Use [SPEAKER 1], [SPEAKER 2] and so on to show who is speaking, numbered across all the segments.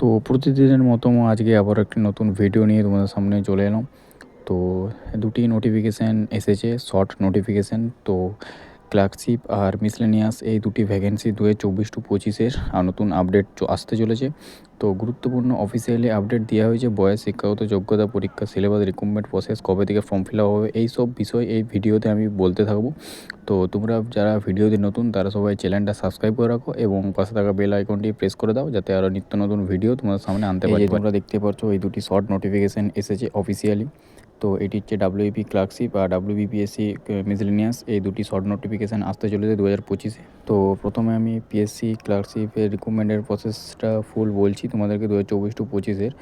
[SPEAKER 1] তো প্রতিদিনের মতো আজকে আবার একটি নতুন ভিডিও নিয়ে তোমাদের সামনে চলে এলাম। তো দুটি নোটিফিকেশান এসেছে শর্ট নোটিফিকেশান তো ক্লার্কশিপ আর মিসলেনিয়াস এই দুটি ভ্যাকেন্সি দু হাজার চব্বিশ টু পঁচিশের আর নতুন আপডেট আসতে চলেছে। তো গুরুত্বপূর্ণ অফিসিয়ালি আপডেট দেওয়া হয়েছে বয়স শিক্ষাগত যোগ্যতা পরীক্ষা সিলেবাস রিক্রুটমেন্ট প্রসেস কবে থেকে ফর্ম ফিল আপ হবে এই সব বিষয় এই ভিডিওতে আমি বলতে থাকব। তো তোমরা যারা ভিডিওতে নতুন তারা সবাই চ্যানেলটা সাবস্ক্রাইব করে রাখো এবং পাশে থাকা বেল আইকনটি প্রেস করে দাও যাতে আরও নিত্য নতুন ভিডিও তোমাদের সামনে আনতে পারি। তোমরা দেখতে পাচ্ছ এই দুটি শর্ট নোটিফিকেশান এসেছে অফিসিয়ালি তো এটি হচ্ছে ডাব্লিউপি ক্লার্কশিপ আর ডাব্লিউবিপিএসসি মিসলিনিয়াস এই দুটি শর্ট নোটিফিকেশান আসতে চলেছে দু হাজার পঁচিশে। তো প্রথমে আমি পিএসসি ক্লার্কশিপের রিক্রুটমেন্টের প্রসেসটা ফুল বলছি তোমাদেরকে দু হাজার চব্বিশ টু পঁচিশের।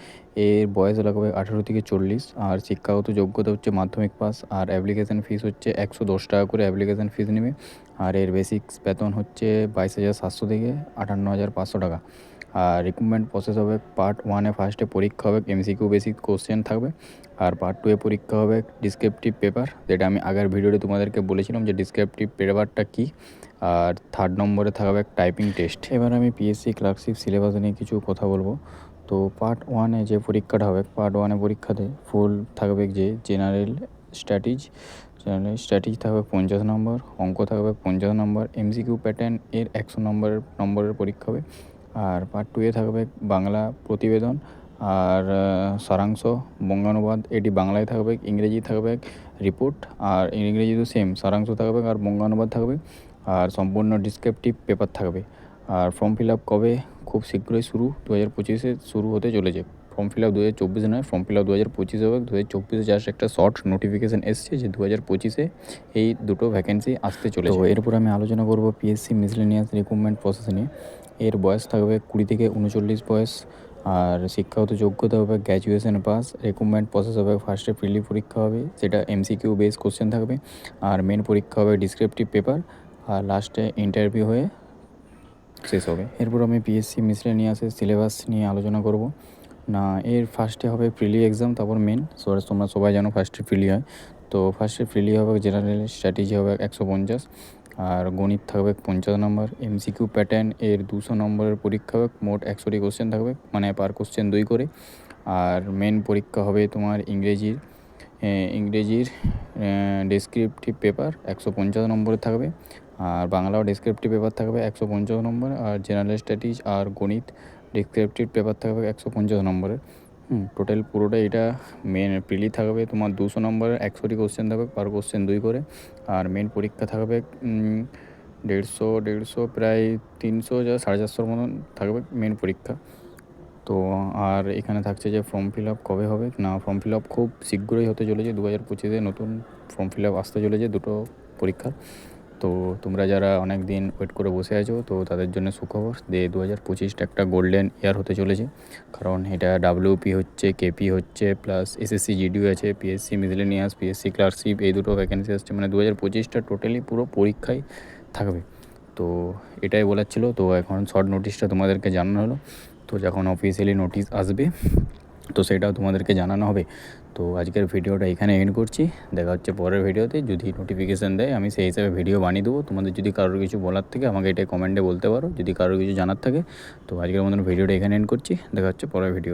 [SPEAKER 1] এর বয়স লাগবে আঠেরো থেকে চল্লিশ। আর শিক্ষাগত যোগ্যতা হচ্ছে মাধ্যমিক পাস। আর অ্যাপ্লিকেশান ফিস হচ্ছে একশো দশ টাকা করে অ্যাপ্লিকেশান ফিস নেবে। আর এর বেসিক বেতন হচ্ছে বাইশ হাজার সাতশো থেকে আটান্ন হাজার পাঁচশো টাকা। আর রিক্রুটমেন্ট প্রসেস হবে পার্ট ওয়ানে ফার্স্টে পরীক্ষা হবে এমসিকিউ বেসিক কোশ্চেন থাকবে আর পার্ট টু এ পরীক্ষা হবে ডিসক্রিপটিভ পেপার যেটা আমি আগের ভিডিওতে তোমাদেরকে বলেছিলাম যে ডিসক্রিপটিভ পেপারটা কী আর থার্ড নম্বরে থাকবে টাইপিং টেস্ট এবার আমি পিএসসি ক্লার্কশিপ সিলেবাস নিয়ে কিছু কথা বলব। তো পার্ট ওয়ানে যে পরীক্ষাটা হবে পার্ট ওয়ানে পরীক্ষাতে ফুল থাকবে যে জেনারেল স্ট্র্যাটিজ জেনারেল স্ট্র্যাটিজ থাকবে পঞ্চাশ নম্বর, অঙ্ক থাকবে পঞ্চাশ নম্বর এমসিকিউ প্যাটার্ন এর একশো নম্বরের নম্বরের পরীক্ষা হবে। আর পার্ট টুয়ে থাকবে বাংলা প্রতিবেদন আর সারাংশ, বঙ্গানুবাদ, এটি বাংলায় থাকবে, ইংরেজি থাকবে রিপোর্ট আর ইংরেজি তো সেম সারাংশ থাকবে আর বঙ্গানুবাদ থাকবে, আর সম্পূর্ণ ডিসক্রিপটিভ পেপার থাকবে। আর ফর্ম ফিল আপ কবে? খুব শীঘ্রই শুরু দু হাজার পঁচিশে শুরু হতে চলেছে। ফর্ম ফিল আপ দু হাজার চব্বিশে নয় ফর্ম ফিল আপ দু হাজার পঁচিশে হবে। দু হাজার চব্বিশে জাস্ট একটা শর্ট নোটিফিকেশান এসছে যে দু হাজার পঁচিশে এই দুটো ভ্যাকেন্সি আসতে চলেছে। তো এরপর আমি আলোচনা করব পিএসসি মিসলেনিয়াস রিক্রুটমেন্ট প্রসেস নিয়ে। এর বয়স থাকবে কুড়ি থেকে উনচল্লিশ বয়স। আর শিক্ষাগত যোগ্যতা হবে গ্র্যাজুয়েশন পাস রিক্রুটমেন্ট প্রসেস হবে ফার্স্টে প্রিলি পরীক্ষা হবে, যেটা এমসিকিউ বেস কোশ্চেন থাকবে। আর মেন পরীক্ষা হবে ডিসক্রিপটিভ পেপার আর লাস্টে ইন্টারভিউ হয়ে শেষ হবে। এরপর আমি পিএসসি মিসলেনিয়াসের সিলেবাস নিয়ে আলোচনা করব। না, এর ফার্স্টে হবে প্রিলি এক্সাম তারপর মেন সো তোমরা সবাই জানো ফার্স্টে প্রিলি হয়। তো ফার্স্টে প্রিলি হবে জেনারেল স্ট্র্যাটেজি হবে একশো পঞ্চাশ, আর গণিত থাকবে পঞ্চাশ নম্বর এমসিকিউ প্যাটার্ন এর দুশো নম্বরের পরীক্ষা হবে, মোট একশোটি কোশ্চেন থাকবে মানে পার কোশ্চেন দুই করে। আর মেন পরীক্ষা হবে তোমার ইংরেজির ইংরেজির ডেসক্রিপটিভ পেপার একশো পঞ্চাশ নম্বরে থাকবে। আর বাংলাও ডেসক্রিপটিভ পেপার থাকবে একশো পঞ্চাশ নম্বর আর জেনারেল স্ট্যাটিস আর গণিত ডেসক্রিপটিভ পেপার থাকবে একশো পঞ্চাশ নম্বরের হুম টোটাল পুরোটা এটা মেন প্রিলি থাকবে তোমার দুশো নম্বরের একশোটি কোশ্চেন থাকবে পার কোশ্চেন দুই করে। আর মেন পরীক্ষা থাকবে দেড়শো দেড়শো প্রায় তিনশো যা সাড়ে চারশোর মতন থাকবে মেন পরীক্ষা। তো আর এখানে থাকছে যে ফর্ম ফিল আপ কবে হবে? না ফর্ম ফিল আপ খুব শীঘ্রই হতে চলেছে। দু হাজার পঁচিশে নতুন ফর্ম ফিল আপ আসতে চলেছে দুটো পরীক্ষার তো তোমরা যারা অনেক দিন ওয়েট করে বসে আছো, তো তাদের জন্য সুখবর যে দু হাজার পঁচিশটা একটা গোল্ডেন ইয়ার হতে চলেছে। কারণ এটা ডাব্লিউপি হচ্ছে কেপি হচ্ছে প্লাস এসএসসি জিডিও আছে পিএসসি মিজলেনিয়াস পিএসসি ক্লার্কশিপ এই দুটো ভ্যাকেন্সি আসছে। মানে দু হাজার পঁচিশটা টোটালি পুরো পরীক্ষায় থাকবে। তো এটাই বলার ছিল। তো এখন শর্ট নোটিশটা তোমাদেরকে জানানো হলো। তো যখন অফিসিয়ালি নোটিশ আসবে তো সেটাও তোমাদেরকে জানানো হবে। তো আজকের ভিডিওটা এখানে এন্ড করছি। দেখা হচ্ছে পরের ভিডিওতে। যদি নোটিফিকেশান দেয়, আমি সেই হিসাবে ভিডিও বানিয়ে দেবো। তোমাদের যদি কারোর কিছু বলার থাকে, আমাকে এটা কমেন্টে বলতে পারো। যদি কারোর কিছু জানার থাকে, তো আজকের মতন ভিডিওটা এখানে এন্ড করছি। দেখা হচ্ছে পরের ভিডিও